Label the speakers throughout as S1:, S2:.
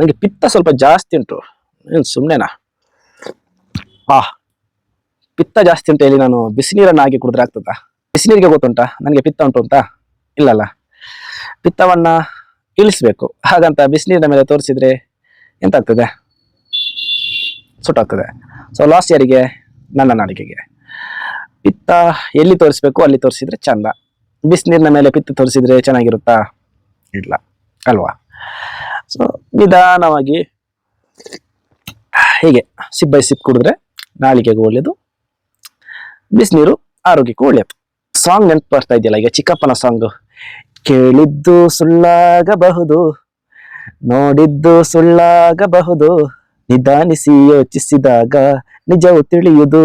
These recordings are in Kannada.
S1: ನನಗೆ ಪಿತ್ತ ಸ್ವಲ್ಪ ಜಾಸ್ತಿ ಉಂಟು. ಏನು ಸುಮ್ಮನೆನಾ ಆ, ಪಿತ್ತ ಜಾಸ್ತಿ ಅಂತ ಹೇಳಿ ನಾನು ಬಿಸಿನೀರನ್ನು ಹಾಕಿ ಕುಡಿದ್ರೆ ಆಗ್ತದಾ? ಬಿಸಿನೀರಿಗೆ ಗೊತ್ತುಂಟಾ? ನನಗೆ ಪಿತ್ತ ಉಂಟು ಅಂತ ಇಲ್ಲಲ್ಲ. ಪಿತ್ತವನ್ನ ಇಳಿಸ್ಬೇಕು. ಹಾಗಂತ ಬಿಸಿನೀರಿನ ಮೇಲೆ ತೋರಿಸಿದ್ರೆ ಎಂತಾಗ್ತದೆ? ಸುಟ್ಟಾಗ್ತದೆ. ಸೊ ಲಾಸ್ಟ್ ಇಯರಿಗೆ ನನ್ನ ನಾಡಿಗೆಗೆ ಪಿತ್ತ ಎಲ್ಲಿ ತೋರಿಸ್ಬೇಕು, ಅಲ್ಲಿ ತೋರಿಸಿದ್ರೆ ಚಂದ. ಬಿಸಿನೀರಿನ ಮೇಲೆ ಪಿತ್ತ ತೋರಿಸಿದ್ರೆ ಚೆನ್ನಾಗಿರುತ್ತಾ? ಇಲ್ಲ. ಅಲ್ವಾ? ನಿಧಾನವಾಗಿ ಹೀಗೆ ಸಿಪ್ ಬೈ ಸಿಪ್ ಕುಡಿದ್ರೆ ನಾಲಿಗೆಗೂ ಒಳ್ಳೆಯದು ಬಿಸಿನೀರು ಆರೋಗ್ಯಕ್ಕೂ ಒಳ್ಳೆಯದು ಸಾಂಗ್ ನೆನಪು ಬರ್ತಾ ಇದೆಯಲ್ಲ, ಈಗ ಚಿಕ್ಕಪ್ಪನ ಸಾಂಗ್ ಕೇಳಿದ್ದು ಸುಳ್ಳಾಗಬಹುದು, ನೋಡಿದ್ದು ಸುಳ್ಳಾಗಬಹುದು, ನಿಧಾನಿಸಿ ಯೋಚಿಸಿದಾಗ ನಿಜವು ತಿಳಿಯುವುದು.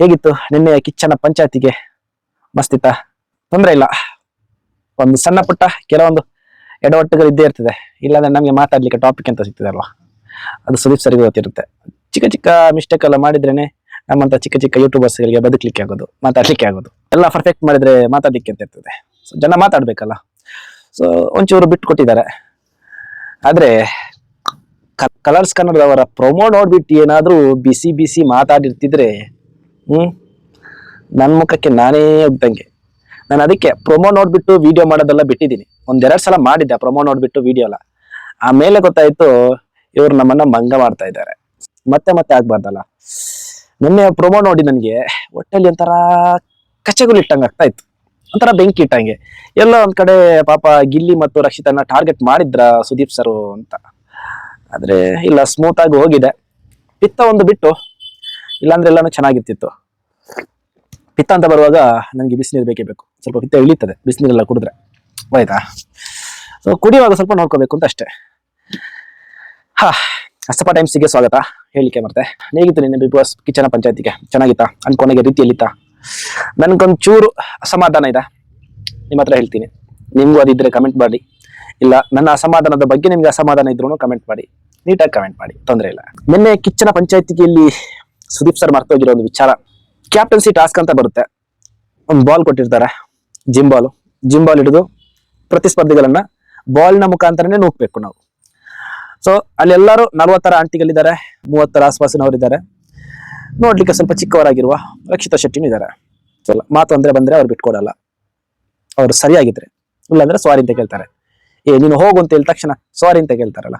S1: ಹೇಗಿತ್ತು ನಿನ್ನೆ ಕಿಚ್ಚನ ಪಂಚಾಯತಿಗೆ? ಮಸ್ತಿತ್ತ? ತೊಂದರೆ ಇಲ್ಲ. ಒಂದು ಸಣ್ಣ ಪುಟ್ಟ ಕೆಲವೊಂದು ಎಡವಟ್ಟುಗಳು ಇದ್ದೇ ಇರ್ತದೆ. ಇಲ್ಲಾಂದ್ರೆ ನಮಗೆ ಮಾತಾಡ್ಲಿಕ್ಕೆ ಟಾಪಿಕ್ ಅಂತ ಸಿಗ್ತದೆ ಅಲ್ವಾ? ಅದು ಸುದೀಪ್ ಸರಿಗೆ ಗೊತ್ತಿರುತ್ತೆ. ಚಿಕ್ಕ ಚಿಕ್ಕ ಮಿಸ್ಟೇಕ್ ಎಲ್ಲ ಮಾಡಿದ್ರೇನೆ ನಮ್ಮಂತ ಚಿಕ್ಕ ಚಿಕ್ಕ ಯೂಟ್ಯೂಬರ್ಸ್ಗಳಿಗೆ ಬದುಕಲಿಕ್ಕೆ ಆಗೋದು, ಮಾತಾಡ್ಲಿಕ್ಕೆ ಆಗೋದು. ಎಲ್ಲ ಪರ್ಫೆಕ್ಟ್ ಮಾಡಿದ್ರೆ ಮಾತಾಡ್ಲಿಕ್ಕೆ ಅಂತ ಇರ್ತದೆ? ಸೊ ಜನ ಮಾತಾಡ್ಬೇಕಲ್ಲ? ಸೊ ಒಂಚೂರು ಬಿಟ್ಟು ಕೊಟ್ಟಿದ್ದಾರೆ. ಆದ್ರೆ ಕಲರ್ಸ್ ಕನ್ನಡದವರ ಪ್ರೊಮೋ ನೋಡ್ಬಿಟ್ಟು ಏನಾದರೂ ಬಿಸಿ ಬಿಸಿ ಮಾತಾಡಿರ್ತಿದ್ರೆ, ಹ್ಮ್ ನನ್ನ ಮುಖಕ್ಕೆ ನಾನೇ ಹೋಗ್ದಂಗೆ ನಾನು ಅದಕ್ಕೆ ಪ್ರೊಮೋ ನೋಡ್ಬಿಟ್ಟು ವಿಡಿಯೋ ಮಾಡೋದೆಲ್ಲ ಬಿಟ್ಟಿದ್ದೀನಿ. ಒಂದೆರಡು ಸಲ ಮಾಡಿದ್ದೆ ಪ್ರೊಮೋ ನೋಡ್ಬಿಟ್ಟು ವಿಡಿಯೋ ಎಲ್ಲ. ಆಮೇಲೆ ಗೊತ್ತಾಯ್ತು ಇವ್ರು ನಮ್ಮನ್ನ ಮಂಗ ಮಾಡ್ತಾ ಇದ್ದಾರೆ. ಮತ್ತೆ ಮತ್ತೆ ಆಗ್ಬಾರ್ದಲ್ಲ. ನಿನ್ನೆ ಪ್ರೊಮೋ ನೋಡಿ ನನಗೆ ಒಟ್ಟಲ್ಲಿ ಒಂಥರ ಕಚ್ಚೆಗಳು ಇಟ್ಟಂಗೆ ಆಗ್ತಾ ಇತ್ತು. ಒಂಥರ ಬೆಂಕಿ ಇಟ್ಟಂಗೆ. ಎಲ್ಲೋ ಒಂದ್ ಕಡೆ ಪಾಪ ಗಿಲ್ಲಿ ಮತ್ತು ರಕ್ಷಿತನ್ನ ಟಾರ್ಗೆಟ್ ಮಾಡಿದ್ರ ಸುದೀಪ್ ಸರ್ ಅಂತ. ಆದ್ರೆ ಇಲ್ಲ ಸ್ಮೂತ್ ಆಗಿ ಹೋಗಿದೆ. ಪಿತ್ತ ಒಂದು ಬಿಟ್ಟು, ಇಲ್ಲಾಂದ್ರೆ ಎಲ್ಲಾನು ಚೆನ್ನಾಗಿರ್ತಿತ್ತು. ಪಿತ್ತ ಅಂತ ಬರುವಾಗ ನನಗೆ ಬಿಸಿನೀರು ಬೇಕೇ ಬೇಕು. ಸ್ವಲ್ಪ ಪಿತ್ತ ಇಳಿತದೆ, ಬಿಸಿನೀರೆಲ್ಲ ಕುಡಿದ್ರೆ. ಆಯ್ತಾ? ಸೊ ಕುಡಿಯುವಾಗ ಸ್ವಲ್ಪ ನೋಡ್ಕೋಬೇಕು ಅಂತ ಅಷ್ಟೇ. ಹಾ ಅಸ್ತಪ ಟೈಮ್ಸಿಗೆ ಸ್ವಾಗತ. ಹೇಳಿಕೆ ಮತ್ತೆ. ಹೇಗಿತ್ತು ನಿನ್ನೆ ಬಿಗ್ ಬಾಸ್ ಕಿಚನ ಪಂಚಾಯತಿಗೆ ಚೆನ್ನಾಗಿತ್ತಾ? ಅನ್ಕೊಂಡಾಗೆ ರೀತಿಯಲ್ಲಿತ್ತಾ? ನನ್ಗೊಂದು ಚೂರು ಅಸಮಾಧಾನ ಇದೆ. ನಿಮ್ಮ ಹತ್ರ ಹೇಳ್ತೀನಿ. ನಿಮ್ಗೂ ಅದಿದ್ರೆ ಕಮೆಂಟ್ ಮಾಡಿ. ಇಲ್ಲ, ನನ್ನ ಅಸಮಾಧಾನದ ಬಗ್ಗೆ ನಿಮ್ಗೆ ಅಸಮಾಧಾನ ಇದ್ರೂ ಕಮೆಂಟ್ ಮಾಡಿ. ನೀಟಾಗಿ ಕಮೆಂಟ್ ಮಾಡಿ. ತೊಂದರೆ ಇಲ್ಲ. ನಿನ್ನೆ ಕಿಚ್ಚನ ಪಂಚಾಯತಿಗೆಯಲ್ಲಿ ಸುದೀಪ್ ಸರ್ ಮರ್ತೋಗಿರೋ ಒಂದು ವಿಚಾರ. ಕ್ಯಾಪ್ಟನ್ಸಿ ಟಾಸ್ಕ್ ಅಂತ ಬರುತ್ತೆ. ಒಂದು ಬಾಲ್ ಕೊಟ್ಟಿರ್ತಾರೆ. ಜಿಂಬಾಲ್ ಜಿಮ್ ಬಾಲ್ ಹಿಡಿದು ಪ್ರತಿಸ್ಪರ್ಧಿಗಳನ್ನ ಬಾಲ್ನ ಮುಖಾಂತರನೇ ನೂಕ್ಬೇಕು ನಾವು. ಸೊ ಅಲ್ಲೆಲ್ಲರೂ ನಲವತ್ತರ ಆಂಟಿಗಳಿದ್ದಾರೆ, ಮೂವತ್ತರ ಆಸ್ಪಾಸಿನವರಿದ್ದಾರೆ. ನೋಡ್ಲಿಕ್ಕೆ ಸ್ವಲ್ಪ ಚಿಕ್ಕವರಾಗಿರುವ ರಕ್ಷಿತಾ ಶೆಟ್ಟಿನೂ ಇದ್ದಾರೆ. ಸೊ ಮಾತು ಅಂದ್ರೆ ಬಂದ್ರೆ ಅವ್ರು ಬಿಟ್ಕೊಡಲ್ಲ. ಅವ್ರು ಸರಿಯಾಗಿದ್ರೆ, ಇಲ್ಲಾಂದ್ರೆ ಸಾರಿ ಅಂತ ಕೇಳ್ತಾರೆ. ಏ, ನೀನು ಹೋಗು ಅಂತ ಹೇಳಿದ ತಕ್ಷಣ ಸಾರಿ ಅಂತ ಕೇಳ್ತಾರಲ್ಲ.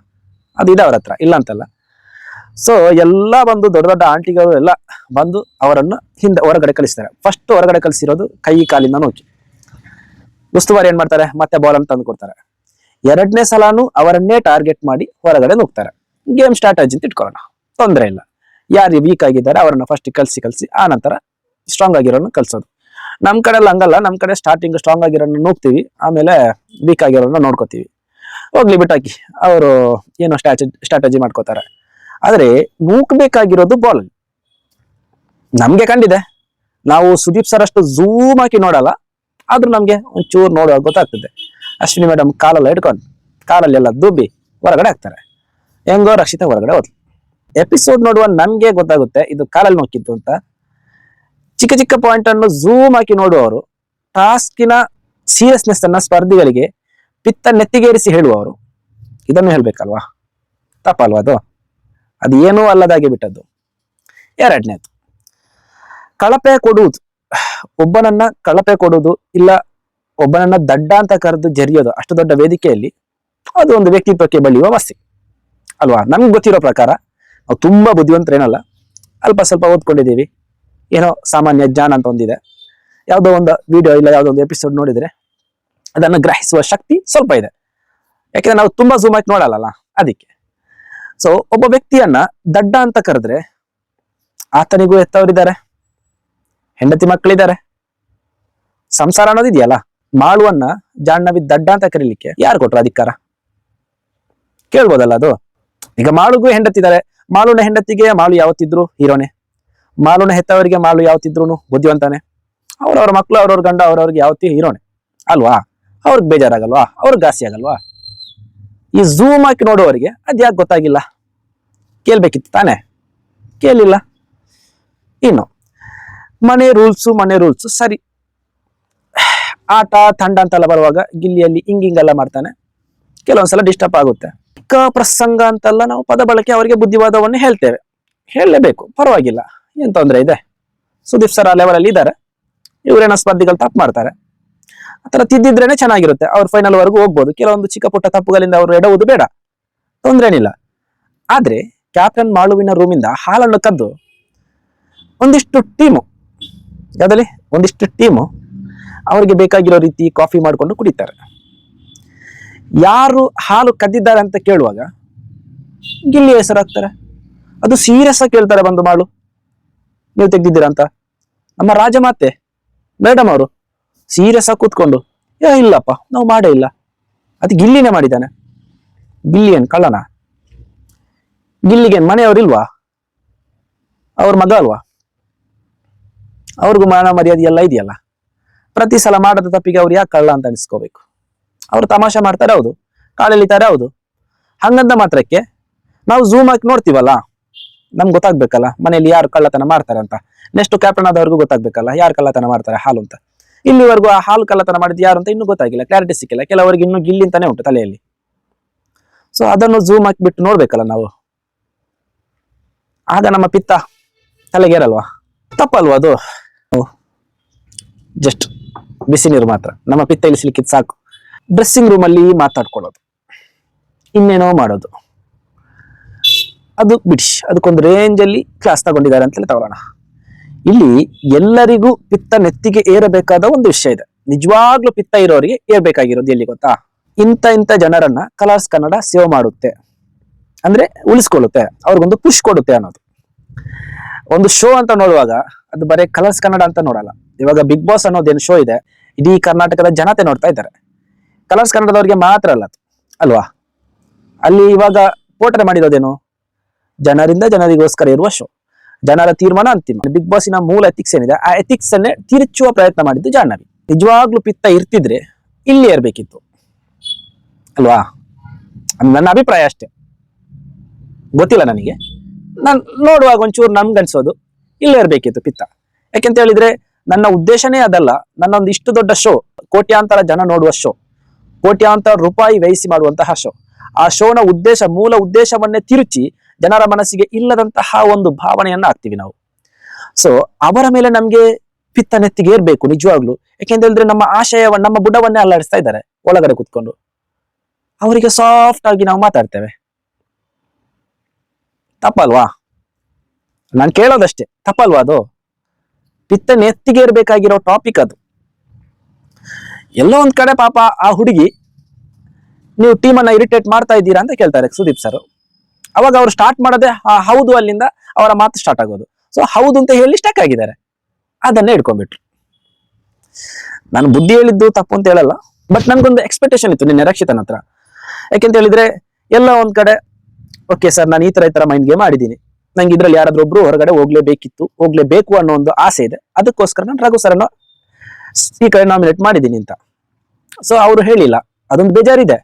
S1: ಅದು ಇದೆ ಅವ್ರ ಹತ್ರ, ಇಲ್ಲ ಅಂತಲ್ಲ. ಸೊ ಎಲ್ಲ ಬಂದು ದೊಡ್ಡ ದೊಡ್ಡ ಆಂಟಿಗಳು ಎಲ್ಲ ಬಂದು ಅವರನ್ನು ಹಿಂದೆ ಹೊರಗಡೆ ಕಳಿಸ್ತಾರೆ. ಫಸ್ಟ್ ಹೊರಗಡೆ ಕಳಿಸಿರೋದು ಕೈ ಕಾಲಿಂದ ನೋಕಿ ಉಸ್ತುವಾರಿ ಏನ್ ಮಾಡ್ತಾರೆ? ಮತ್ತೆ ಬಾಲ್ ಅನ್ನು ತಂದು ಕೊಡ್ತಾರೆ. ಎರಡನೇ ಸಲಾನು ಅವರನ್ನೇ ಟಾರ್ಗೆಟ್ ಮಾಡಿ ಹೊರಗಡೆ ನುಗ್ತಾರೆ. ಗೇಮ್ ಸ್ಟ್ರಾಟಜಿ ಅಂತ ಇಟ್ಕೊಳ್ಳೋಣ. ತೊಂದರೆ ಇಲ್ಲ. ಯಾರು ವೀಕ್ ಆಗಿದ್ದಾರೆ ಅವರನ್ನ ಫಸ್ಟ್ ಕಲ್ಸಿ ಕಲ್ಸಿ, ಆ ನಂತರ ಸ್ಟ್ರಾಂಗ್ ಆಗಿರೋನ್ನ ಕಲ್ಸೋದು. ನಮ್ ಕಡೆ ಎಲ್ಲ ಹಂಗಲ್ಲ. ನಮ್ ಕಡೆ ಸ್ಟಾರ್ಟಿಂಗ್ ಸ್ಟ್ರಾಂಗ್ ಆಗಿರೋನ್ನ ನೋಡ್ತೀವಿ ಆಮೇಲೆ ವೀಕ್ ಆಗಿರೋನ್ನ ನೋಡ್ಕೋತೀವಿ. ಹೋಗ್ಲಿ ಬಿಟ್ಟಾಕಿ. ಅವರು ಏನೋ ಸ್ಟ್ರಾಟಜಿ ಸ್ಟ್ರಾಟಜಿ ಮಾಡ್ಕೋತಾರೆ. ಆದ್ರೆ ನೂಕ್ಬೇಕಾಗಿರೋದು ಬಾಲ್ ನಮ್ಗೆ ಕಂಡಿದೆ. ನಾವು ಸುದೀಪ್ ಸರ್ ಅಷ್ಟು ಝೂಮ್ ಹಾಕಿ ನೋಡಲ್ಲ. ಆದ್ರೂ ನಮ್ಗೆ ಒಂಚೂರು ನೋಡುವಾಗ ಗೊತ್ತಾಗ್ತದೆ. ಅಶ್ವಿನಿ ಮೇಡಮ್ ಕಾಲೆಲ್ಲ ಹಿಡ್ಕೊಂಡು ಕಾಲಲ್ಲೆಲ್ಲ ದುಬ್ಬಿ ಹೊರಗಡೆ ಹಾಕ್ತಾರೆ. ಹೆಂಗೋ ರಕ್ಷಿತಾ ಹೊರಗಡೆ ಹೋದ್ಲು. ಎಪಿಸೋಡ್ ನೋಡುವ ನಮ್ಗೆ ಗೊತ್ತಾಗುತ್ತೆ ಇದು ಕಾಲಲ್ಲಿ ನೋಕಿತ್ತು ಅಂತ. ಚಿಕ್ಕ ಚಿಕ್ಕ ಪಾಯಿಂಟ್ ಅನ್ನು ಝೂಮ್ ಹಾಕಿ ನೋಡುವವರು ಟಾಸ್ಕಿನ ಸೀರಿಯಸ್ನೆಸ್ ಅನ್ನ ಸ್ಪರ್ಧಿಗಳಿಗೆ ಪಿತ್ತ ನೆತ್ತಿಗೇರಿಸಿ ಹೇಳುವವರು. ಇದನ್ನು ಹೇಳ್ಬೇಕಲ್ವಾ? ತಪ್ಪಲ್ವಾ ಅದು? ಅದು ಏನೂ ಅಲ್ಲದಾಗಿ ಬಿಟ್ಟದ್ದು. ಎರಡನೇದು, ಕಳಪೆ ಕೊಡುವುದು. ಒಬ್ಬನನ್ನ ಕಳಪೆ ಕೊಡೋದು ಇಲ್ಲ, ಒಬ್ಬನನ್ನ ದಡ್ಡ ಅಂತ ಕರೆದು ಜರಿಯೋದು ಅಷ್ಟು ದೊಡ್ಡ ವೇದಿಕೆಯಲ್ಲಿ ಅದು ಒಂದು ವ್ಯಕ್ತಿತ್ವಕ್ಕೆ ಬಳಿಯುವ ವಸ್ತಿ ಅಲ್ವಾ? ನಮ್ಗೆ ಗೊತ್ತಿರೋ ಪ್ರಕಾರ ನಾವು ತುಂಬಾ ಬುದ್ಧಿವಂತರೇನಲ್ಲ, ಅಲ್ಪ ಸ್ವಲ್ಪ ಓದ್ಕೊಂಡಿದ್ದೀವಿ. ಏನೋ ಸಾಮಾನ್ಯ ಜ್ಞಾನ ಅಂತ ಒಂದಿದೆ. ಯಾವುದೋ ಒಂದು ವಿಡಿಯೋ ಇಲ್ಲ ಯಾವುದೋ ಒಂದು ಎಪಿಸೋಡ್ ನೋಡಿದ್ರೆ ಅದನ್ನು ಗ್ರಹಿಸುವ ಶಕ್ತಿ ಸ್ವಲ್ಪ ಇದೆ. ಯಾಕೆಂದ್ರೆ ನಾವು ತುಂಬಾ ಝೂಮ್ ಆಗಿ ನೋಡಲ್ಲ ಅದಕ್ಕೆ. ಸೊ ಒಬ್ಬ ವ್ಯಕ್ತಿಯನ್ನ ದಡ್ಡ ಅಂತ ಕರೆದ್ರೆ ಆತನಿಗೂ ಎತ್ತವರಿದ್ದಾರೆ ಹೆಂಡತಿ ಮಕ್ಕಳಿದ್ದಾರೆ? ಸಂಸಾರ ಅನ್ನೋದು ಇದೆಯಲ್ಲ? ಮಾಳುವನ್ನ ಜಾಣ್ಣವಿ ದಡ್ಡ ಅಂತ ಕರೀಲಿಕ್ಕೆ ಯಾರು ಕೊಟ್ರು ಅಧಿಕಾರ? ಕೇಳ್ಬೋದಲ್ಲ ಅದು? ಈಗ ಮಾಳುಗೂ ಹೆಂಡತಿದ್ದಾರೆ ಮಾಳುನ ಹೆಂಡತಿಗೆ ಮಾಳು ಯಾವತ್ತಿದ್ರು? ಹೀರೋನೆ. ಮಾಳುನ ಹೆತ್ತವರಿಗೆ ಮಾಳು ಯಾವತ್ತಿದ್ರು ಬುದ್ಧಿವಂತಾನೆ. ಅವ್ರವ್ರ ಮಕ್ಕಳು ಅವ್ರವ್ರ ಗಂಡ, ಅವ್ರವ್ರಿಗೆ ಯಾವತ್ತಿ ಹೀರೋನೆ. ಅಲ್ವಾ? ಅವ್ರಿಗೆ ಬೇಜಾರಾಗಲ್ವಾ? ಅವ್ರಿಗೆ ಗಾಸಿ ಆಗಲ್ವಾ? ಈ ಝೂಮ್ ಹಾಕಿ ನೋಡುವವರಿಗೆ ಅದ್ಯಾಕೆ ಗೊತ್ತಾಗಿಲ್ಲ? ಕೇಳ್ಬೇಕಿತ್ತು ತಾನೇ? ಕೇಳಿಲ್ಲ. ಇನ್ನು ಮನೆ ರೂಲ್ಸು ಮನೆ ರೂಲ್ಸು, ಸರಿ. ಆಟ, ತಂಡ ಅಂತೆಲ್ಲ ಬರುವಾಗ ಗಿಲ್ಲಿಯಲ್ಲಿ ಹಿಂಗಿಂಗೆಲ್ಲ ಮಾಡ್ತಾನೆ. ಕೆಲವೊಂದ್ಸಲ ಡಿಸ್ಟರ್ಬ್ ಆಗುತ್ತೆ. ಕ, ಪ್ರಸಂಗ ಅಂತೆಲ್ಲ ನಾವು ಪದ ಬಳಕೆ ಅವರಿಗೆ ಬುದ್ಧಿವಾದವನ್ನು ಹೇಳ್ತೇವೆ. ಹೇಳಲೇಬೇಕು, ಪರವಾಗಿಲ್ಲ. ಏನ್ ತೊಂದರೆ ಇದೆ? ಸುದೀಪ್ ಸರ್ ಆ ಲೆವೆಲಲ್ಲಿ ಇದ್ದಾರೆ. ಇವರೇನೋ ಸ್ಪರ್ಧಿಗಳು ತಪ್ಪು ಮಾಡ್ತಾರೆ. ಆತರ ತಿದ್ದಿದ್ರೇನೆ ಚೆನ್ನಾಗಿರುತ್ತೆ. ಅವ್ರ ಫೈನಲ್ ವರೆಗೂ ಹೋಗ್ಬೋದು. ಕೆಲವೊಂದು ಚಿಕ್ಕ ಪುಟ್ಟ ತಪ್ಪುಗಳಿಂದ ಅವರು ಎಡವುದು ಬೇಡ. ತೊಂದರೆ ಏನಿಲ್ಲ ಆದ್ರೆ ಕ್ಯಾಪ್ಟನ್ ಮಾಳುವಿನ ರೂಮಿಂದ ಹಾಲನ್ನು ಕದ್ದು ಒಂದಿಷ್ಟು ಟೀಮು ಯಾವ್ದಲ್ಲಿ ಒಂದಿಷ್ಟು ಟೀಮು ಅವರಿಗೆ ಬೇಕಾಗಿರೋ ರೀತಿ ಕಾಫಿ ಮಾಡಿಕೊಂಡು ಕುಡಿತಾರೆ. ಯಾರು ಹಾಲು ಕದ್ದಿದ್ದಾರೆ ಅಂತ ಕೇಳುವಾಗ ಗಿಲ್ಲಿ ಹೆಸರು ಹಾಕ್ತಾರೆ ಅದು ಸೀರಿಯಸ್ ಆಗಿ ಕೇಳ್ತಾರೆ, ಬಂದು ಮಾಡು. ನೀವು ತೆಗ್ದಿದ್ದೀರಾ ಅಂತ. ನಮ್ಮ ರಾಜಮಾತೆ ಮೇಡಮ್ ಅವರು ಸೀರಿಯಸ್ ಆಗಿ ಕೂತ್ಕೊಂಡು, ಏ, ಇಲ್ಲಪ್ಪ, ನಾವು ಮಾಡೇ ಇಲ್ಲ. ಅದು ಗಿಲ್ಲಿನೇ ಮಾಡಿದ್ದಾನೆ. ಗಿಲ್ಲಿ ಏನು ಕಳ್ಳನ. ಗಿಲ್ಲಿಗೇನು ಮನೆಯವರಿಲ್ವಾ ಅವ್ರ ಮಗ ಅಲ್ವಾ? ಅವ್ರಿಗೂ ಮಾನ ಮರ್ಯಾದೆ ಎಲ್ಲ ಇದೆಯಲ್ಲ? ಪ್ರತಿ ಸಲ ಮಾಡದ ತಪ್ಪಿಗೆ ಅವ್ರು ಯಾಕೆ ಕಳ್ಳ ಅಂತ ಅನಿಸ್ಕೋಬೇಕು? ಅವ್ರು ತಮಾಷೆ ಮಾಡ್ತಾರೆ, ಹೌದು. ಕಾಳೆಳಿತಾರೆ ಹೌದು. ಹಂಗಂತ ಮಾತ್ರಕ್ಕೆ ನಾವು ಝೂಮ್ ಹಾಕಿ ನೋಡ್ತೀವಲ್ಲ? ನಮ್ಗೆ ಗೊತ್ತಾಗ್ಬೇಕಲ್ಲ, ಮನೆಯಲ್ಲಿ ಯಾರು ಕಳ್ಳತನ ಮಾಡ್ತಾರೆ ಅಂತ. ನೆಕ್ಸ್ಟ್ ಕ್ಯಾಪ್ಟನ್ ಆದವ್ರಿಗೂ ಗೊತ್ತಾಗ್ಬೇಕಲ್ಲ, ಯಾರು ಕಳ್ಳತನ ಮಾಡ್ತಾರೆ, ಹಾಲು ಅಂತ. ಇಲ್ಲಿವರೆಗೂ ಆ ಹಾಲು ಕಳ್ಳತನ ಮಾಡಿದ್ದು ಯಾರು ಅಂತ ಇನ್ನೂ ಗೊತ್ತಾಗಿಲ್ಲ ಕ್ಲಾರಿಟಿ ಸಿಕ್ಕಿಲ್ಲ. ಕೆಲವರಿಗೆ ಇನ್ನೂ ಗಿಲ್ಲಿ ಅಂತಾನೆ ಉಂಟು ತಲೆಯಲ್ಲಿ. ಸೊ ಅದನ್ನು ಝೂಮ್ ಹಾಕಿಬಿಟ್ಟು ನೋಡ್ಬೇಕಲ್ಲ ನಾವು? ಆಗ ನಮ್ಮ ಪಿತ್ತ ತಲೆಗೇರಲ್ವಾ? ತಪ್ಪಲ್ವಾ ಅದು? ಜಸ್ಟ್ ಬಿಸಿ ನೀರು ಮಾತ್ರ. ನಮ್ಮ ಪಿತ್ತ ಇಳಿಸ್ಲಿಕ್ಕಿದ್ ಸಾಕು. ಡ್ರೆಸ್ಸಿಂಗ್ ರೂಮಲ್ಲಿ ಮಾತಾಡ್ಕೊಳ್ಳೋದು. ಇನ್ನೇನೋ ಮಾಡೋದು. ಅದು ಬಿಡಿ ಅದಕ್ಕೊಂದು ರೇಂಜಲ್ಲಿ ಕ್ಲಾಸ್ ತಗೊಂಡಿದ್ದಾರೆ ಅಂತೇಳಿ ತಗೊಳ್ಳೋಣ. ಇಲ್ಲಿ ಎಲ್ಲರಿಗೂ ಪಿತ್ತ ನೆತ್ತಿಗೆ ಏರಬೇಕಾದ ಒಂದು ವಿಷಯ ಇದೆ. ನಿಜವಾಗ್ಲೂ ಪಿತ್ತ ಇರೋರಿಗೆ ಏರ್ಬೇಕಾಗಿರೋದು ಎಲ್ಲಿ ಗೊತ್ತಾ? ಇಂಥ ಇಂಥ ಜನರನ್ನ ಕಲರ್ಸ್ ಕನ್ನಡ ಸೇವ್ ಮಾಡುತ್ತೆ. ಅಂದ್ರೆ ಉಳಿಸ್ಕೊಳ್ಳುತ್ತೆ. ಅವ್ರಿಗೊಂದು ಪುಷ್ ಕೊಡುತ್ತೆ ಅನ್ನೋದು. ಒಂದು ಶೋ ಅಂತ ನೋಡುವಾಗ, ಅದು ಬರೀ ಕಲರ್ಸ್ ಕನ್ನಡ ಅಂತ ನೋಡಲ್ಲ. ಇವಾಗ ಬಿಗ್ ಬಾಸ್ ಅನ್ನೋದೇನು ಶೋ ಇದೆ, ಇಡೀ ಕರ್ನಾಟಕದ ಜನತೆ ನೋಡ್ತಾ ಇದ್ದಾರೆ. ಕಲರ್ಸ್ ಕನ್ನಡದವ್ರಿಗೆ ಮಾತ್ರ ಅಲ್ಲ ಅಲ್ವಾ? ಅಲ್ಲಿ ಇವಾಗ ಪೋಟನೆ ಮಾಡಿರೋದೇನು? ಜನರಿಂದ ಜನರಿಗೋಸ್ಕರ ಇರುವ ಶೋ ಜನರ ತೀರ್ಮಾನ ಅಂತಿಮ. ಬಿಗ್ ಬಾಸಿನ ಮೂಲ ಎಥಿಕ್ಸ್ ಏನಿದೆ, ಆ ಎಥಿಕ್ಸ್ ಅನ್ನೇ ತಿರುಚುವ ಪ್ರಯತ್ನ ಮಾಡಿದ್ದು ಜಾಹ್ನವಿ. ನಿಜವಾಗ್ಲೂ ಪಿತ್ತ ಇರ್ತಿದ್ರೆ ಇಲ್ಲಿ ಇರ್ಬೇಕಿತ್ತು ಅಲ್ವಾ? ನನ್ನ ಅಭಿಪ್ರಾಯ ಅಷ್ಟೇ. ಗೊತ್ತಿಲ್ಲ ನನಗೆ. ನಾನು ನೋಡುವಾಗ ಒಂಚೂರು ನಮ್ಗನ್ಸೋದು ಇಲ್ಲೇ ಇರಬೇಕಿತ್ತು ಪಿತ್ತ. ಯಾಕೆಂತ ಹೇಳಿದ್ರೆ ನನ್ನ ಉದ್ದೇಶನೇ ಅದಲ್ಲ. ನನ್ನ ಒಂದು ಇಷ್ಟು ದೊಡ್ಡ ಶೋ ಕೋಟ್ಯಾಂತರ ಜನ ನೋಡುವ ಶೋ ಕೋಟ್ಯಾಂತರ ರೂಪಾಯಿ ವ್ಯಯಿಸಿ ಮಾಡುವಂತಹ ಶೋ ಆ ಶೋನ ಉದ್ದೇಶ, ಮೂಲ ಉದ್ದೇಶವನ್ನೇ ತಿರುಚಿ ಜನರ ಮನಸ್ಸಿಗೆ ಇಲ್ಲದಂತಹ ಒಂದು ಭಾವನೆಯನ್ನ ಹಾಕ್ತೀವಿ ನಾವು. ಸೊ ಅವರ ಮೇಲೆ ನಮ್ಗೆ ಪಿತ್ತ ನೆತ್ತಿಗೆ ಏರ್ಬೇಕು, ನಿಜವಾಗ್ಲು. ಯಾಕೆಂತ ಹೇಳಿದ್ರೆ ನಮ್ಮ ಆಶಯವನ್ನ ನಮ್ಮ ಬುಡವನ್ನೇ ಅಲ್ಲಾಡಿಸ್ತಾ ಇದ್ದಾರೆ, ಒಳಗಡೆ ಕುತ್ಕೊಂಡು. ಅವರಿಗೆ ಸಾಫ್ಟ್ ಆಗಿ ನಾವು ಮಾತಾಡ್ತೇವೆ. ತಪ್ಪಲ್ವಾ? ನಾನು ಕೇಳೋದಷ್ಟೇ, ತಪ್ಪಲ್ವಾ ಅದು? ಪಿತ್ತ ನೆತ್ತಿಗೆ ಇರಬೇಕಾಗಿರೋ ಟಾಪಿಕ್ ಅದು. ಎಲ್ಲೋ ಒಂದ್ ಕಡೆ ಪಾಪ ಆ ಹುಡುಗಿ, ನೀವು ಟೀಮನ್ನ ಇರಿಟೇಟ್ ಮಾಡ್ತಾ ಇದ್ದೀರಾ ಅಂತ ಕೇಳ್ತಾರೆ ಸುದೀಪ್ ಸರ್ ಅವಾಗ ಅವ್ರು ಸ್ಟಾರ್ಟ್ ಮಾಡೋದೇ ಹೌದು ಅಲ್ಲಿಂದ ಅವರ ಮಾತು ಸ್ಟಾರ್ಟ್ ಆಗೋದು. ಸೊ ಹೌದು ಅಂತ ಹೇಳಿ ಸ್ಟಕ್ ಆಗಿದ್ದಾರೆ. ಅದನ್ನೇ ಇಟ್ಕೊಂಡ್ಬಿಟ್ರು ನಾನು ಬುದ್ಧಿ ಹೇಳಿದ್ದು ತಪ್ಪು ಅಂತ ಹೇಳಲ್ಲ ಬಟ್ ನನ್ಗೊಂದು ಎಕ್ಸ್ಪೆಕ್ಟೇಷನ್ ಇತ್ತು ನಿನ್ನೆ ರಕ್ಷಿತನ ಹತ್ರ. ಯಾಕೆಂತ ಹೇಳಿದ್ರೆ, ಎಲ್ಲ ಒಂದ್ ಕಡೆ ಓಕೆ ಸರ್ ನಾನು ಈ ತರ ಈ ತರ ಮೈಂಡ್ ಗೇಮ್ ಆಡಿದ್ದೀನಿ. ನಂಗೆ ಇದ್ರಲ್ಲಿ ಯಾರಾದ್ರೂ ಒಬ್ರು ಹೊರಗಡೆ ಹೋಗ್ಲೇಬೇಕಿತ್ತು, ಹೋಗ್ಲೇಬೇಕು ಅನ್ನೋ ಒಂದು ಆಸೆ ಇದೆ. ಅದಕ್ಕೋಸ್ಕರ ನಾನು ರಘು ಸರ್ ಈ ಕಡೆ ನಾಮಿನೇಟ್ ಮಾಡಿದ್ದೀನಿ ಅಂತ. ಸೊ ಅವರು ಹೇಳಿಲ್ಲ. ಅದೊಂದು ಬೇಜಾರಿದೆ.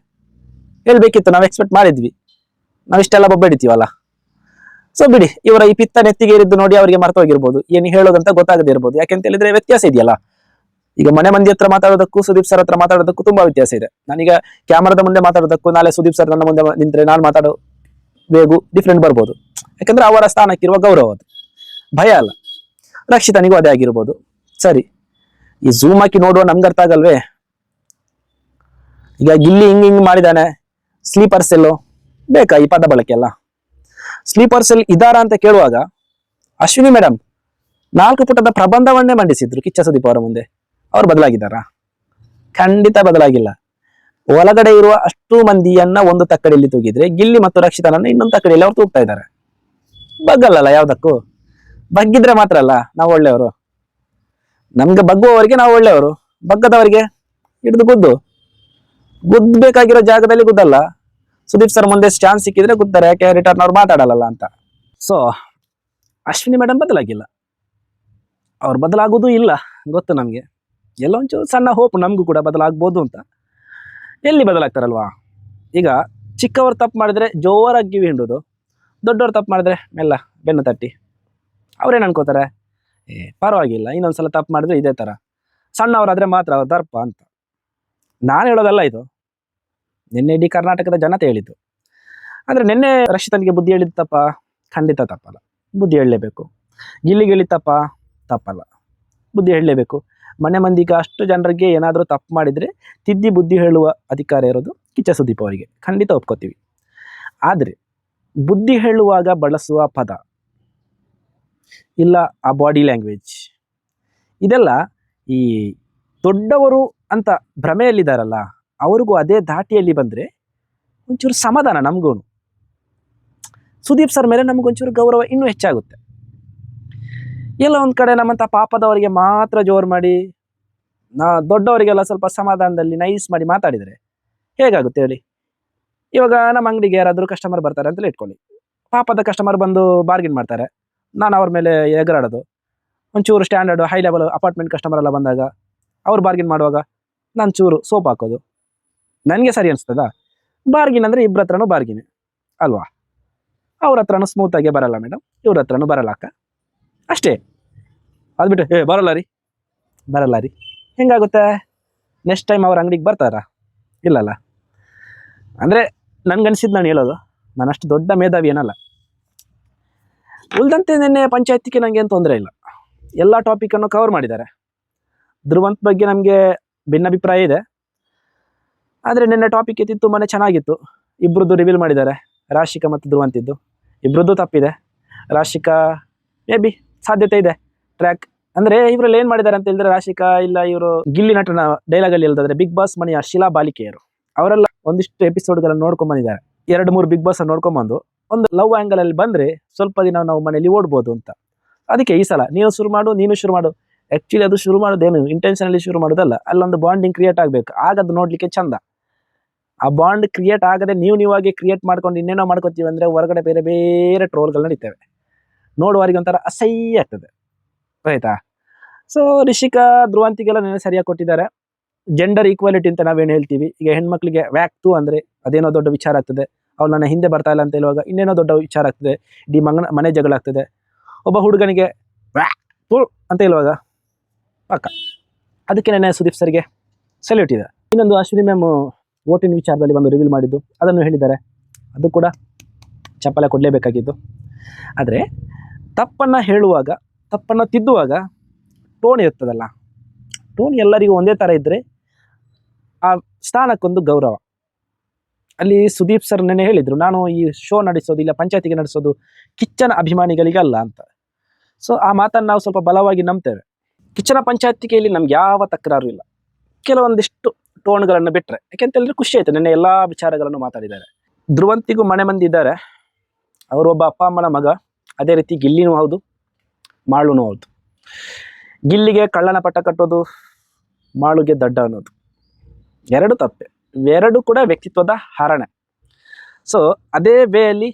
S1: ಹೇಳ್ಬೇಕಿತ್ತು, ನಾವು ಎಕ್ಸ್ಪೆಕ್ಟ್ ಮಾಡಿದ್ವಿ. ನಾವು ಇಷ್ಟೆಲ್ಲ ಬೊಬ್ಬೆಡಿತೀವಲ್ಲ. ಸೊ ಬಿಡಿ, ಇವರ ಈ ಪಿತ್ತ ನೆತ್ತಿಗೆ ಇರಿದ್ದು ನೋಡಿ ಅವರಿಗೆ ಮರ್ತೋಗಿರ್ಬೋದು. ಏನು ಹೇಳೋದಂತ ಗೊತ್ತಾಗದೇ ಇರ್ಬೋದು. ಯಾಕೆಂತ ಹೇಳಿದ್ರೆ ವ್ಯತ್ಯಾಸ ಇದೆಯಲ್ಲ. ಈಗ ಮನೆ ಮಂದಿ ಹತ್ರ ಮಾತಾಡೋದಕ್ಕೂ, ಸುದೀಪ್ ಸರ್ ಹತ್ರ ಮಾತಾಡೋದಕ್ಕೂ ತುಂಬಾ ವ್ಯತ್ಯಾಸ ಇದೆ. ನಾನೀಗ ಕ್ಯಾಮರಾದ ಮುಂದೆ ಮಾತಾಡೋದಕ್ಕೂ ನಾಳೆ ಸುದೀಪ್ ಸರ್ ನನ್ನ ಮುಂದೆ ನಿಂತ್ರೆ ನಾನು ಮಾತಾಡೋ ವೇಗು ಡಿಫ್ರೆಂಟ್ ಬರ್ಬೋದು. ಯಾಕಂದ್ರೆ ಅವರ ಸ್ಥಾನಕ್ಕಿರುವ ಗೌರವ ಅದು. ಭಯ ಅಲ್ಲ. ರಕ್ಷಿತನಿಗೂ ಅದೇ ಆಗಿರ್ಬೋದು. ಸರಿ. ಈ ಝೂಮ್ ಹಾಕಿ ನೋಡುವ ನಮ್ಗೆ ಅರ್ಥ ಆಗಲ್ವೇ? ಈಗ ಗಿಲ್ಲಿ ಹಿಂಗ್ ಹಿಂಗ್ ಮಾಡಿದಾನೆ. ಸ್ಲೀಪರ್ ಸೆಲ್ಲು ಬೇಕಾ ಈ ಪದ ಬಳಕೆ ಅಲ್ಲ ಸ್ಲೀಪರ್ ಸೆಲ್ ಇದಾರ ಅಂತ ಕೇಳುವಾಗ ಅಶ್ವಿನಿ ಮೇಡಮ್ ನಾಲ್ಕು ಪುಟದ ಪ್ರಬಂಧವನ್ನೇ ಮಂಡಿಸಿದ್ರು ಕಿಚ್ಚ ಸುದೀಪ್ ಅವರ ಮುಂದೆ. ಅವ್ರು ಬದಲಾಗಿದ್ದಾರಾ? ಖಂಡಿತ ಬದಲಾಗಿಲ್ಲ. ಒಳಗಡೆ ಇರುವ ಅಷ್ಟು ಮಂದಿಯನ್ನ ಒಂದು ತಕ್ಕಡಿಯಲ್ಲಿ ತೂಗಿದ್ರೆ, ಗಿಲ್ಲಿ ಮತ್ತು ರಕ್ಷಿತನನ್ನ ಇನ್ನೊಂದು ತಕ್ಕಡಿಯಲ್ಲಿ ಅವ್ರು ತೂಗ್ತಾ ಇದ್ದಾರೆ ಬಗ್ಗಲ್ಲಲ್ಲ ಯಾವ್ದಕ್ಕೂ? ಬಗ್ಗಿದ್ರೆ ಮಾತ್ರ ಅಲ್ಲ, ನಾವು ಒಳ್ಳೆಯವರು. ನಮ್ಗೆ ಬಗ್ಗುವವರಿಗೆ ನಾವು ಒಳ್ಳೆಯವರು. ಬಗ್ಗದವರಿಗೆ ಹಿಡಿದು ಗುದ್ದು. ಗುದ್ದಬೇಕಾಗಿರೋ ಜಾಗದಲ್ಲಿ ಗುದ್ದಲ್ಲ. ಸುದೀಪ್ ಸರ್ ಮುಂದೆ ಚಾನ್ಸ್ ಸಿಕ್ಕಿದ್ರೆ ಗುದ್ದಾರೆ, ಯಾಕೆ ರಿಟರ್ನ್ ಅವ್ರು ಮಾತಾಡಲ್ಲ ಅಂತ. ಸೊ ಅಶ್ವಿನಿ ಮೇಡಮ್ ಬದಲಾಗಿಲ್ಲ. ಅವ್ರು ಬದಲಾಗೋದು ಇಲ್ಲ, ಗೊತ್ತು ನಮಗೆ. ಎಲ್ಲೋ ಒಂಚೂರು ಸಣ್ಣ ಹೋಪ್ ನಮಗೂ ಕೂಡ ಬದಲಾಗ್ಬೋದು ಅಂತ. ಎಲ್ಲಿ ಬದಲಾಗ್ತಾರಲ್ವಾ? ಈಗ ಚಿಕ್ಕವರು ತಪ್ಪು ಮಾಡಿದ್ರೆ ಜೋರಾಗಿ ಕಿವಿ ಹಿಂಡೋದು ದೊಡ್ಡವ್ರು ತಪ್ಪು ಮಾಡಿದ್ರೆ ಮೆಲ್ಲ ಬೆನ್ನು ತಟ್ಟಿ. ಅವ್ರೇನು ಅನ್ಕೋತಾರೆ? ಏ, ಪರವಾಗಿಲ್ಲ, ಇನ್ನೊಂದ್ಸಲ ತಪ್ಪು ಮಾಡಿದ್ರೆ ಇದೇ ಥರ ಸಣ್ಣವರಾದರೆ ಮಾತ್ರ ಅವ್ರ ದರ್ಪ ಅಂತ. ನಾನು ಹೇಳೋದಲ್ಲ ಇದು. ನಿನ್ನೆ ಇಡೀ ಕರ್ನಾಟಕದ ಜನತೆ ಹೇಳಿದ್ದು. ಅಂದರೆ ನಿನ್ನೆ ರಕ್ಷಿತನಿಗೆ ಬುದ್ಧಿ ಹೇಳಿದ ತಪ್ಪ? ಖಂಡಿತ ತಪ್ಪಲ್ಲ. ಬುದ್ಧಿ ಹೇಳಲೇಬೇಕು. ಗಿಲ್ಲಿಗೆ ತಪ್ಪ? ತಪ್ಪಲ್ಲ. ಬುದ್ಧಿ ಹೇಳಲೇಬೇಕು. ಮನೆ ಮಂದಿಗೆ ಅಷ್ಟು ಜನರಿಗೆ ಏನಾದರೂ ತಪ್ಪು ಮಾಡಿದರೆ ತಿದ್ದಿ ಬುದ್ಧಿ ಹೇಳುವ ಅಧಿಕಾರ ಇರೋದು ಕಿಚ್ಚ ಸುದೀಪ್ ಅವರಿಗೆ. ಖಂಡಿತ ಒಪ್ಕೋತೀವಿ. ಆದರೆ ಬುದ್ಧಿ ಹೇಳುವಾಗ ಬಳಸುವ ಪದ ಇಲ್ಲ ಆ ಬಾಡಿ ಲ್ಯಾಂಗ್ವೇಜ್ ಇದೆಲ್ಲ ಈ ದೊಡ್ಡವರು ಅಂತ ಭ್ರಮೆಯಲ್ಲಿದ್ದಾರಲ್ಲ, ಅವ್ರಿಗೂ ಅದೇ ಧಾಟಿಯಲ್ಲಿ ಬಂದರೆ ಒಂಚೂರು ಸಮಾಧಾನ ನಮಗೂ ಸುದೀಪ್ ಸರ್ ಮೇಲೆ ನಮಗೊಂಚೂರು ಗೌರವ ಇನ್ನೂ ಹೆಚ್ಚಾಗುತ್ತೆ. ಎಲ್ಲ ಒಂದು ಕಡೆ ನಮ್ಮಂಥ ಪಾಪದವರಿಗೆ ಮಾತ್ರ ಜೋರು ಮಾಡಿ, ನಾ ದೊಡ್ಡವರಿಗೆಲ್ಲ ಸ್ವಲ್ಪ ಸಮಾಧಾನದಲ್ಲಿ ನೈಸ್ ಮಾಡಿ ಮಾತಾಡಿದರೆ ಹೇಗಾಗುತ್ತೆ ಹೇಳಿ? ಇವಾಗ ನಮ್ಮ ಅಂಗಡಿಗೆ ಯಾರಾದರೂ ಕಸ್ಟಮರ್ ಬರ್ತಾರೆ ಅಂತಲೇ ಇಟ್ಕೊಳ್ಳಿ. ಪಾಪದ ಕಸ್ಟಮರ್ ಬಂದು ಬಾರ್ಗಿನ್ ಮಾಡ್ತಾರೆ. ನಾನು ಅವ್ರ ಮೇಲೆ ಎಗರಾಡೋದು. ಒಂಚೂರು standard high level apartment customer ಎಲ್ಲ ಬಂದಾಗ ಅವ್ರು ಬಾರ್ಗಿನ್ ಮಾಡುವಾಗ ನಾನು ಚೂರು ಸೋಪ್ ಹಾಕೋದು. ನನಗೆ ಸರಿ ಅನಿಸ್ತದ? ಬಾರ್ಗಿನ್ ಅಂದರೆ ಇಬ್ಬರ ಹತ್ರನೂ ಬಾರ್ಗಿನ್ ಅಲ್ವಾ? ಅವ್ರ ಹತ್ರನೂ ಸ್ಮೂತಾಗೆ ಬರಲ್ಲ ಮೇಡಮ್ ಇವ್ರ ಹತ್ರನೂ ಬರಲ್ಲ ಅಕ್ಕ. ಅಷ್ಟೇ. ಅದು ಬಿಟ್ಟು ಏ, ಬರಲ್ಲ ರೀ. ಬರಲ್ಲ ರೀ. ಹೆಂಗಾಗುತ್ತೆ? ನೆಕ್ಸ್ಟ್ ಟೈಮ್ ಅವ್ರ ಅಂಗಡಿಗೆ ಬರ್ತಾರಾ? ಇಲ್ಲಲ್ಲ. ಅಂದರೆ ನನಗನ್ಸಿದ್ದು ನಾನು ಹೇಳೋದು ನಾನು ದೊಡ್ಡ ಮೇಧಾವಿ ಏನಲ್ಲ. ಉಳ್ದಂತೆ ನಿನ್ನೆ ಪಂಚಾಯತಿಗೆ ನನಗೇನು ತೊಂದರೆ ಇಲ್ಲ. ಎಲ್ಲ ಟಾಪಿಕನ್ನು ಕವರ್ ಮಾಡಿದ್ದಾರೆ. ಧ್ರುವಂತ್ ಬಗ್ಗೆ ನಮಗೆ ಭಿನ್ನಾಭಿಪ್ರಾಯ ಇದೆ. ಆದರೆ ನಿನ್ನೆ ಟಾಪಿಕ್ ಎತ್ತಿತ್ತು ತುಂಬಾ ಚೆನ್ನಾಗಿತ್ತು. ಇಬ್ಬರದ್ದು ರಿವೀಲ್ ಮಾಡಿದ್ದಾರೆ. ರಾಶಿಕಾ ಮತ್ತು ಧ್ರುವಂತಿದ್ದು. ಇಬ್ಬರದ್ದು ತಪ್ಪಿದೆ. ರಾಶಿಕಾ ಮೇ ಸಾಧ್ಯತೆ ಇದೆ. ಟ್ರ್ಯಾಕ್ ಅಂದ್ರೆ ಇವರಲ್ಲಿ ಏನ್ ಮಾಡಿದ್ದಾರೆ ಅಂತ ಹೇಳಿದ್ರೆ ರಾಶಿಕಾ ಇಲ್ಲ ಇವರು ಗಿಲ್ಲಿ ನಟನ ಡೈಲಾಗ್ ಅಲ್ಲಿ ಹೇಳ್ದಾದ್ರೆ ಬಿಗ್ ಬಾಸ್ ಮನೆಯ ಶಿಲಾ ಬಾಲಿಕೆಯರು. ಅವರೆಲ್ಲ ಒಂದಿಷ್ಟು ಎಪಿಸೋಡ್ಗಳನ್ನು ನೋಡ್ಕೊಂಡ್ ಬಂದಿದ್ದಾರೆ. ಎರಡು, ಮೂರು ಬಿಗ್ ಬಾಸ್ ನೋಡ್ಕೊಂಬಂದು ಒಂದು ಲವ್ ಆಂಗಲ್ ಅಲ್ಲಿ ಬಂದ್ರೆ ಸ್ವಲ್ಪ ದಿನ ನಾವು ಮನೇಲಿ ಓಡ್ಬೋದು ಅಂತ. ಅದಕ್ಕೆ ಈ ಸಲ ನೀನು ಶುರು ಮಾಡು, ನೀನು ಶುರು ಮಾಡು. ಆಕ್ಚುಲಿ ಅದು ಶುರು ಮಾಡೋದೇನು? ಇಂಟೆನ್ಷನಲ್ಲಿ ಶುರು ಮಾಡೋದಲ್ಲ. ಅಲ್ಲೊಂದು ಬಾಂಡಿಂಗ್ ಕ್ರಿಯೇಟ್ ಆಗಬೇಕು. ಆಗ ಅದು ನೋಡಲಿಕ್ಕೆ ಚಂದ. ಆ ಬಾಂಡ್ ಕ್ರಿಯೇಟ್ ಆಗದೆ ನೀವು ನೀವಾಗಿ ಕ್ರಿಯೇಟ್ ಮಾಡ್ಕೊಂಡು ಇನ್ನೇನೋ ಮಾಡ್ಕೊತೀವಿ ಅಂದ್ರೆ ಹೊರಗಡೆ ಬೇರೆ ಬೇರೆ ಟ್ರೋಲ್ಗಳು ನಡೀತವೆ. ನೋಡುವವರಿಗೆ ಒಂಥರ ಅಸಹ್ಯ ಆಗ್ತದೆ. ಆಯ್ತಾ? ಸೊ ರಿಷಿಕಾ, ಧ್ರುವಂತಿಗೆಲ್ಲ ನೆನೆ ಸರಿಯಾಗಿ ಕೊಟ್ಟಿದ್ದಾರೆ. ಜೆಂಡರ್ ಈಕ್ವಾಲಿಟಿ ಅಂತ ನಾವೇನು ಹೇಳ್ತೀವಿ? ಈಗ ಹೆಣ್ಮಕ್ಳಿಗೆ ವ್ಯಾಕ್ತು ಅಂದರೆ ಅದೇನೋ ದೊಡ್ಡ ವಿಚಾರ ಆಗ್ತದೆ. ಅವ್ರು ನನ್ನ ಹಿಂದೆ ಬರ್ತಾ ಇಲ್ಲ ಅಂತ ಹೇಳುವಾಗ ಇನ್ನೇನೋ ದೊಡ್ಡ ವಿಚಾರ ಆಗ್ತದೆ. ಇಡೀ ಮಂಗನ, ಮನೆ ಜಗಳ ಆಗ್ತದೆ. ಒಬ್ಬ ಹುಡುಗನಿಗೆ ವ್ಯಾಕ್ತು ಅಂತ ಹೇಳುವಾಗ ಪಕ್ಕ. ಅದಕ್ಕೆ ನೆನೆ ಸುದೀಪ್ ಸರ್ಗೆ ಸೆಲ್ಯೂಟ್ ಇದೆ. ಇನ್ನೊಂದು ಅಶ್ವಿನಿ ಮ್ಯಾಮ್ ಓಟಿನ ವಿಚಾರದಲ್ಲಿ ಒಂದು ರಿವೀಲ್ ಮಾಡಿದ್ದು, ಅದನ್ನು ಹೇಳಿದ್ದಾರೆ. ಅದು ಕೂಡ ಚಪ್ಪಲೆ ಕೊಡಲೇಬೇಕಾಗಿದ್ದು. ಆದರೆ ತಪ್ಪನ್ನು ಹೇಳುವಾಗ ತಪ್ಪನ್ನು ತಿದ್ದುವಾಗ ಟೋನ್ ಇರ್ತದಲ್ಲ ಟೋನ್ ಎಲ್ಲರಿಗೂ ಒಂದೇ ಥರ ಇದ್ದರೆ ಆ ಸ್ಥಾನಕ್ಕೊಂದು ಗೌರವ. ಅಲ್ಲಿ ಸುದೀಪ್ ಸರ್ ನೆನೆ ಹೇಳಿದರು, ನಾನು ಈ ಶೋ ನಡೆಸೋದು, ಇಲ್ಲ ಪಂಚಾಯತಿಗೆ ನಡೆಸೋದು ಕಿಚ್ಚನ ಅಭಿಮಾನಿಗಳಿಗಲ್ಲ ಅಂತ. ಸೊ ಆ ಮಾತನ್ನು ನಾವು ಸ್ವಲ್ಪ ಬಲವಾಗಿ ನಂಬ್ತೇವೆ. ಕಿಚ್ಚನ ಪಂಚಾಯತಿಗೆಯಲ್ಲಿ ನಮ್ಗೆ ಯಾವ ತಕರಾರು ಇಲ್ಲ. ಕೆಲವೊಂದಿಷ್ಟು ಟೋನ್ಗಳನ್ನು ಬಿಟ್ಟರೆ ಯಾಕೆಂತ ಹೇಳಿದ್ರೆ ಖುಷಿ ಆಯಿತು, ನೆನ್ನೆ ಎಲ್ಲ ವಿಚಾರಗಳನ್ನು ಮಾತಾಡಿದ್ದಾರೆ. ಧ್ರುವಂತಿಗೂ ಮನೆ ಮಂದಿ ಇದ್ದಾರೆ ಅವರು ಒಬ್ಬ ಅಪ್ಪ, ಅಮ್ಮನ ಮಗ, ಅದೇ ರೀತಿ ಗಿಲ್ಲಿನೂ ಹೌದು. ಮಾಳುನೂ ಹೌದು ಗಿಲ್ಲಿಗೆ ಕಳ್ಳನ ಪಟ್ಟ ಕಟ್ಟೋದು, ಮಾಳುಗೆ ದಡ್ಡ ಅನ್ನೋದು. ಎರಡು ತಪ್ಪೆ. ಎರಡು ಕೂಡ ವ್ಯಕ್ತಿತ್ವದ ಹರಣೆ. ಸೊ ಅದೇ ವೇಯಲ್ಲಿ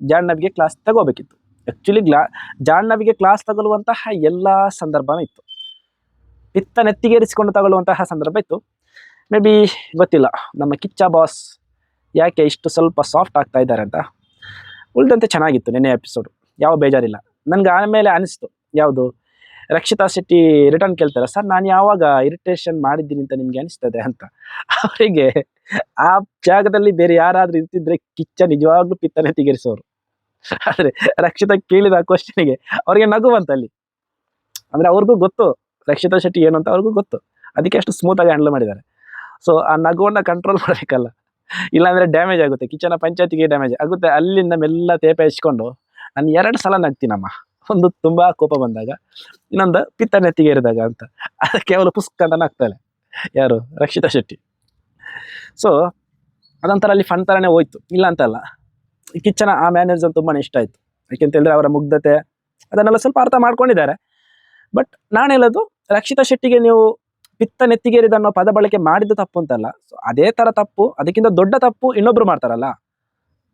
S1: ಜಾಹ್ನವಿಗೆ ಕ್ಲಾಸ್ ತಗೋಬೇಕಿತ್ತು. ಆ್ಯಕ್ಚುಲಿ ಗ್ಲಾ, ಜಾಹ್ನವಿಗೆ ಕ್ಲಾಸ್ ತಗೊಳ್ಳುವಂತಹ ಎಲ್ಲ ಸಂದರ್ಭನೂ ಇತ್ತು. ಪಿತ್ತ ನೆತ್ತಿಗೇರಿಸಿಕೊಂಡು ತಗೊಳ್ಳುವಂತಹ ಸಂದರ್ಭ ಇತ್ತು. ಮೇ ಬಿ ಗೊತ್ತಿಲ್ಲ, ನಮ್ಮ ಕಿಚ್ಚ ಬಾಸ್ ಯಾಕೆ ಇಷ್ಟು ಸ್ವಲ್ಪ ಸಾಫ್ಟ್ ಆಗ್ತಾ ಇದ್ದಾರೆ ಅಂತ. ಉಳಿದಂತೆ ಚೆನ್ನಾಗಿತ್ತು, ನಿನ್ನೆ ಎಪಿಸೋಡು ಯಾವ ಬೇಜಾರಿಲ್ಲ. ನನಗೆ ಆಮೇಲೆ ಅನಿಸ್ತು. ಯಾವುದು? ರಕ್ಷಿತಾ ಶೆಟ್ಟಿ ರಿಟರ್ನ್ ಕೇಳ್ತಾರೆ? ಸರ್, ನಾನು ಯಾವಾಗ ಇರಿಟೇಷನ್ ಮಾಡಿದ್ದೀನಿ ಅಂತ ನಿಮ್ಗೆ ಅನಿಸ್ತದೆ? ಅಂತ. ಅವರಿಗೆ ಆ ಜಾಗದಲ್ಲಿ ಬೇರೆ ಯಾರಾದ್ರೂ ಇರ್ತಿದ್ರೆ ಕಿಚ್ಚ ನಿಜವಾಗ್ಲೂ ಪಿತ್ತನೆ ತೆಗೆರಿಸೋರು. ಆದರೆ ರಕ್ಷಿತಾ ಕೇಳಿದ ಕ್ವಶನಿಗೆ ಅವ್ರಿಗೆ ನಗು ಅಲ್ಲಿ ಅಂದ್ರೆ ಅವ್ರಿಗೂ ಗೊತ್ತು, ರಕ್ಷಿತಾ ಶೆಟ್ಟಿ ಏನು ಅಂತ ಅವ್ರಿಗೂ ಗೊತ್ತು. ಅದಕ್ಕೆ ಅಷ್ಟು ಸ್ಮೂತಾಗಿ ಹ್ಯಾಂಡಲ್ ಮಾಡಿದ್ದಾರೆ. ಸೊ ಆ ನಗುವನ್ನ ಕಂಟ್ರೋಲ್ ಮಾಡಬೇಕಲ್ಲ. ಇಲ್ಲಾಂದ್ರೆ ಡ್ಯಾಮೇಜ್ ಆಗುತ್ತೆ. ಕಿಚನ ಪಂಚಾಯತಿಗೆ ಡ್ಯಾಮೇಜ್ ಆಗುತ್ತೆ. ಅಲ್ಲಿಂದ ಮೆಲ್ಲ ತೇಪ ಹಚ್ಕೊಂಡು ನಾನು ಎರಡು ಸಲ ನಗ್ತೀನಮ್ಮ. ಒಂದು ತುಂಬಾ ಕೋಪ ಬಂದಾಗ, ಇನ್ನೊಂದು ಪಿತ್ತ ನೆತ್ತಿಗೆ ಇರಿದಾಗ ಅಂತ. ಅದು ಕೇವಲ ಪುಸ್ತಕ ಅಂತ ನಗ್ತಾಳೆ. ಯಾರು? ರಕ್ಷಿತಾ ಶೆಟ್ಟಿ. ಸೊ ಅದೊಂಥರ ಅಲ್ಲಿ ಫನ್ ಥರನೇ ಹೋಯ್ತು. ಇಲ್ಲ ಅಂತಲ್ಲ ಕಿಚ್ಚನ, ಆ ಮ್ಯಾನೇಜರ್ ತುಂಬಾ ಇಷ್ಟ ಆಯಿತು. ಯಾಕೆಂತ ಹೇಳಿದ್ರೆ ಅವರ ಮುಗ್ಧತೆ, ಅದನ್ನೆಲ್ಲ ಸ್ವಲ್ಪ ಅರ್ಥ ಮಾಡ್ಕೊಂಡಿದ್ದಾರೆ. ಬಟ್ ನಾನು ಹೇಳೋದು, ರಕ್ಷಿತಾ ಶೆಟ್ಟಿಗೆ ನೀವು ಪಿತ್ತ ನೆತ್ತಿಗೇರಿದ ಅನ್ನೋ ಪದ ಬಳಕೆ ಮಾಡಿದ್ದು ತಪ್ಪು ಅಂತಲ್ಲ. ಸೊ ಅದೇ ಥರ ತಪ್ಪು, ಅದಕ್ಕಿಂತ ದೊಡ್ಡ ತಪ್ಪು ಇನ್ನೊಬ್ರು ಮಾಡ್ತಾರಲ್ಲ.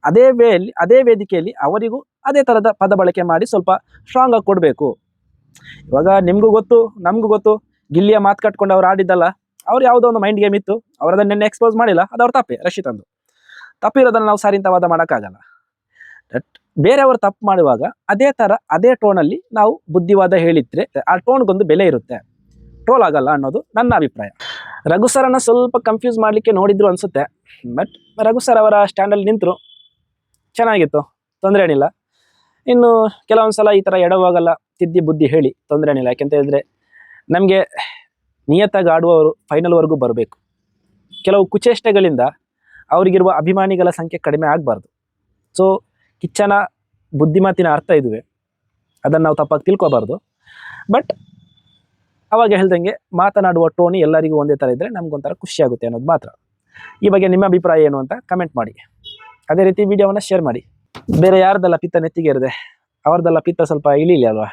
S1: ಅದೇ ವೇಯಲ್ಲಿ ಅದೇ ವೇದಿಕೆಯಲ್ಲಿ ಅವರಿಗೂ ಅದೇ ಥರದ ಪದ ಬಳಕೆ ಮಾಡಿ ಸ್ವಲ್ಪ ಸ್ಟ್ರಾಂಗ್ ಆಗಿ ಕೊಡಬೇಕು. ಇವಾಗ ನಿಮಗೂ ಗೊತ್ತು, ನಮಗೂ ಗೊತ್ತು. ಗಿಲ್ಲಿಯ ಮಾತು ಕಟ್ಕೊಂಡು ಅವ್ರು ಆಡಿದ್ದಲ್ಲ, ಅವ್ರು ಯಾವುದೋ ಒಂದು ಮೈಂಡ್ ಗೇಮ್ ಇತ್ತು ಅವ್ರು ಅದನ್ನ ನೆನ್ನೆ ಎಕ್ಸ್ಪೋಸ್ ಮಾಡಿಲ್ಲ, ಅದು ಅವ್ರ ತಪ್ಪೆ ರಶಿತ್ ಅಂದು. ತಪ್ಪಿರೋದನ್ನು ನಾವು ಸಾರಿಂತ ವಾದ ಮಾಡೋಕ್ಕಾಗಲ್ಲ. ಬಟ್ ಬೇರೆಯವರು ತಪ್ಪು ಮಾಡುವಾಗ ಅದೇ ಥರ ಅದೇ ಟೋನಲ್ಲಿ ನಾವು ಬುದ್ಧಿವಾದ ಹೇಳಿದ್ರೆ, ಆ ಟೋನ್ಗೊಂದು ಬೆಲೆ ಇರುತ್ತೆ. ಟ್ರೋಲ್ ಆಗಲ್ಲ ಅನ್ನೋದು ನನ್ನ ಅಭಿಪ್ರಾಯ. ರಘು ಸರನ್ನ ಸ್ವಲ್ಪ ಕನ್ಫ್ಯೂಸ್ ಮಾಡಲಿಕ್ಕೆ ನೋಡಿದ್ರು ಅನ್ಸುತ್ತೆ ಬಟ್ ರಘು ಸರ್ ಅವರ ಸ್ಟ್ಯಾಂಡಲ್ಲಿ ನಿಂತರು ಚೆನ್ನಾಗಿತ್ತು, ತೊಂದರೆ ಏನಿಲ್ಲ. ಇನ್ನು ಕೆಲವೊಂದು ಸಲ ಈ ಥರ ಎಡವಾಗಲ್ಲ ತಿದ್ದಿ ಬುದ್ಧಿ ಹೇಳಿ ತೊಂದರೆ ಏನಿಲ್ಲ. ಯಾಕೆಂತ ಹೇಳಿದ್ರೆ ನಮಗೆ ನಿಯತ್ತಾಗಿ ಆಡುವವರು ಫೈನಲ್ವರೆಗೂ ಬರಬೇಕು. ಕೆಲವು ಕುಚೇಷ್ಟೆಗಳಿಂದ ಅವರಿಗಿರುವ ಅಭಿಮಾನಿಗಳ ಸಂಖ್ಯೆ ಕಡಿಮೆ ಆಗಬಾರ್ದು. ಸೊ ಕಿಚ್ಚನ ಬುದ್ಧಿಮಾತಿನ ಅರ್ಥ ಇದುವೆ. ಅದನ್ನು ನಾವು ತಪ್ಪಾಗಿ ತಿಳ್ಕೋಬಾರ್ದು. ಬಟ್ ಅವಾಗ ಹೇಳ್ದಂಗೆ ಮಾತನಾಡುವ ಟೋನಿ ಎಲ್ಲರಿಗೂ ಒಂದೇ ಥರ ಇದ್ದರೆ ನಮಗೊಂಥರ ಖುಷಿಯಾಗುತ್ತೆ ಅನ್ನೋದು ಮಾತ್ರ. ಈ ಬಗ್ಗೆ ನಿಮ್ಮ ಅಭಿಪ್ರಾಯ ಏನು ಅಂತ ಕಮೆಂಟ್ ಮಾಡಿ. ಅದೇ ರೀತಿ ವಿಡಿಯೋವನ್ನು ಶೇರ್ ಮಾಡಿ. ಬೇರೆ ಯಾರ್ದೆಲ್ಲ ಪಿತ್ತ ನೆತ್ತಿಗೆ ಇರದೆ ಅವ್ರದ್ದೆಲ್ಲ ಪಿತ್ತ ಸ್ವಲ್ಪ ಇಳಿಲಿ ಅಲ್ವಾ?